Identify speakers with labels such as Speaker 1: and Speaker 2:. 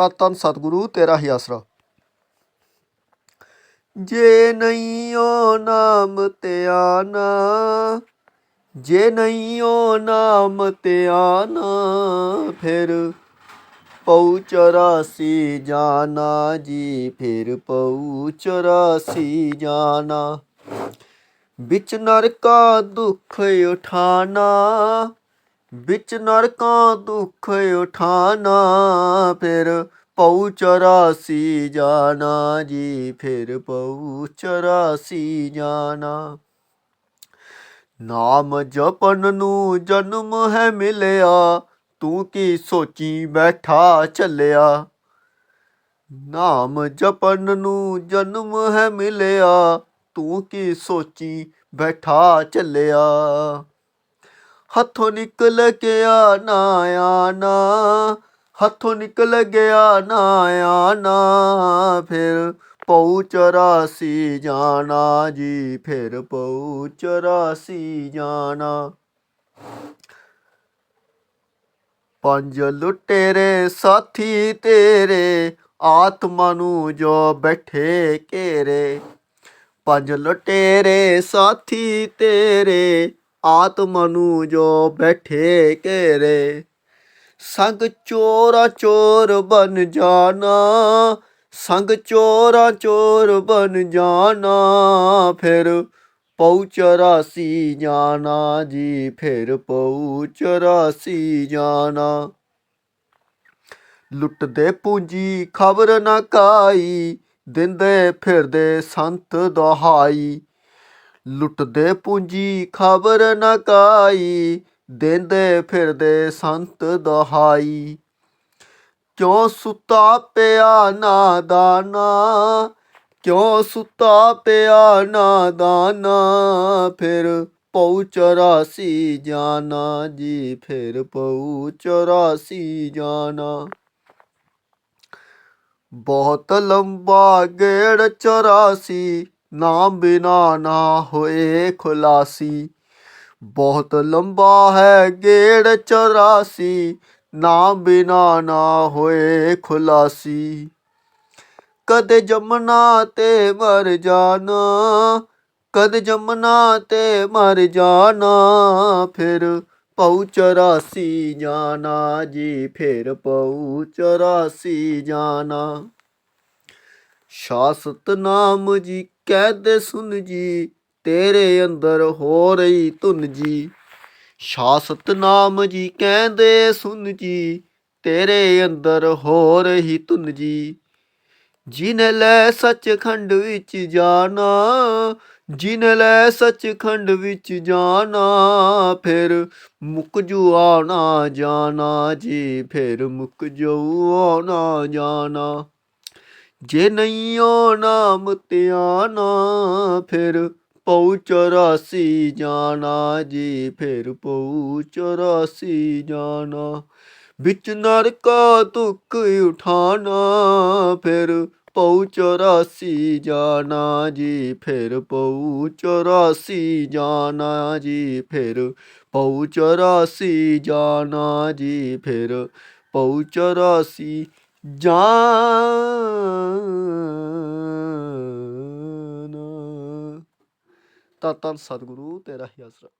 Speaker 1: ਤਾਂ ਤਨ ਸਤਿਗੁਰੂ ਤੇਰਾ ਹੀ ਆਸਰਾ। ਜੇ ਨਹੀਂ ਓ ਨਾਮ ਤੇ ਧਿਆਨਾ ਜੇ ਨਹੀਂ ਓ ਨਾਮ ਧਿਆਨਾ ਫਿਰ ਪਉ ਚਰਾਸੀ ਜਾਣਾ ਜੀ, ਫਿਰ ਪਉ ਚਰਾਸੀ ਜਾਨਾ। ਵਿੱਚ ਨਰਕਾ ਦੁੱਖ ਉਠਾਨਾ, ਵਿੱਚ ਨਰਕਾਂ ਦੁੱਖ ਉਠਾਨਾ, ਫਿਰ ਪਉ ਚਰਾਸੀ ਜਾਣਾ ਜੀ, ਫਿਰ ਪਉ ਚਰਾਸੀ ਜਾਣਾ। ਨਾਮ ਜਪਨ ਨੂੰ ਜਨਮ ਹੈ ਮਿਲਿਆ, ਤੂੰ ਕੀ ਸੋਚੀ ਬੈਠਾ ਚੱਲਿਆ? ਨਾਮ ਜਪਨ ਨੂੰ ਜਨਮ ਹੈ ਮਿਲਿਆ, ਤੂੰ ਕੀ ਸੋਚੀ ਬੈਠਾ ਚੱਲਿਆ? ਹੱਥੋਂ ਨਿਕਲ ਗਿਆ ਨਾ ਆਣਾ। ਹੱਥੋਂ ਨਿਕਲ ਗਿਆ ਨਾ ਆਣਾ, ਫਿਰ ਪਉ ਚਰਾਸੀ ਜਾਣਾ ਜੀ, ਫਿਰ ਪਉ ਚਰਾਸੀ ਜਾਣਾ। ਪੰਜ ਲੁਟੇਰੇ ਸਾਥੀ ਤੇਰੇ, ਆਤਮਾ ਨੂੰ ਜੋ ਬੈਠੇ ਘੇਰੇ। ਪੰਜ ਲੁਟੇਰੇ ਸਾਥੀ ਤੇਰੇ, ਆਤਮਾ ਨੂੰ ਜੋ ਬੈਠੇ ਘੇਰੇ। ਸੰਗ ਚੋਰਾ ਚੋਰ ਬਨ ਜਾਣਾ, ਸੰਗ ਚੋਰਾ ਚੋਰ ਬਨ ਜਾਣਾ, ਫਿਰ ਪਉ ਚਰਾਸੀ ਜਾਣਾ ਜੀ, ਫਿਰ ਪਉ ਚਰਾਸੀ ਜਾਣਾ। ਲੁੱਟਦੇ ਪੂੰਜੀ ਖਬਰ ਨਾ ਕਾਈ, ਦਿੰਦੇ ਫਿਰਦੇ ਸੰਤ ਦਹਾਈ। ਲੁੱਟਦੇ ਪੂੰਜੀ ਖਬਰ ਨਾ ਕਾਈ ਦਿੰਦੇ ਫਿਰਦੇ ਸੰਤ ਦਹਾਈ। ਕਿਉਂ ਸੁੱਤਾ ਪਿਆ ਨਾ ਨਾਦਾਨਾ ਕਿਉਂ ਸੁੱਤਾ ਪਿਆ ਨਾ ਨਾਦਾਨਾ ਫਿਰ ਪਉ ਚਰਾਸੀ ਜਾਣਾ ਜੀ, ਫਿਰ ਪਉ ਚਰਾਸੀ ਜਾਣਾ ਬਹੁਤ ਲੰਬਾ ਗੇੜ ਚੌਰਾਸੀ ਨਾਮ ਬਿਨਾ ਨਾ ਹੋਏ ਖੁਲਾਸੀ। ਬਹੁਤ ਲੰਬਾ ਹੈ ਗੇੜ ਚੌਰਾਸੀ, ਨਾ ਬਿਨਾ ਨਾ ਹੋਏ ਖੁਲਾਸੀ। ਕਦੇ ਜਮਨਾ ਤੇ ਮਰ ਜਾਣਾ, ਕਦੇ ਜਮਨਾ ਤੇ ਮਰ ਜਾਣਾ, ਫਿਰ ਪਉ ਚਰਾਸੀ ਜਾਣਾ ਜੀ, ਫਿਰ ਪਉ ਚਰਾਸੀ ਜਾਣਾ। ਸ਼ਾਸਤ ਨਾਮ ਜੀ ਕਹਦੇ ਸੁਨ ਜੀ ਤੇਰੇ ਅੰਦਰ ਹੋ ਰਹੀ ਧੁਨ ਜੀ। ਸ਼ਾਸਤ ਨਾਮ ਜੀ ਕਹਿੰਦੇ ਸੁਨ ਜੀ, ਤੇਰੇ ਅੰਦਰ ਹੋ ਰਹੀ ਧੁਨ ਜੀ। ਜਿਨ ਲੈ ਸੱਚਖੰਡ ਵਿੱਚ ਜਾਣਾ, ਜਿਨ ਲੈ ਸੱਚਖੰਡ ਵਿੱਚ ਜਾਣਾ, ਫਿਰ ਮੁੱਕ ਜੂ ਆਣਾ ਜਾਣਾ ਜੀ, ਫਿਰ ਮੁੱਕ ਜੂ ਆਣਾ ਜਾਣਾ। ਜੇ ਨਹੀਂ ਆਉਣਾ ਨਾਮ ਧਿਆਨਾ ਫਿਰ ਪਉ ਚਰਾਸੀ ਜਾਣਾ ਜੀ, ਫਿਰ ਪਉ ਚਰਾਸੀ ਜਾਣਾ। ਵਿੱਚ ਨਰਕਾ ਦੁੱਖ ਉਠਾਨਾ ਫਿਰ ਪਉ ਚਰਾਸੀ ਜਾਣਾ ਜੀ, ਫਿਰ ਪਉ ਚਰਾਸੀ ਜਾਣਾ ਜੀ, ਫਿਰ ਪਉ ਚਰਾਸੀ ਜਾਣਾ ਜੀ, ਫਿਰ ਪਉ ਚਰਾਸੀ ਜਾਣਾ। ਤਾਂ ਧੰਨ ਸਤਿਗੁਰੂ ਤੇਰਾ ਹੀ ਆਸਰਾ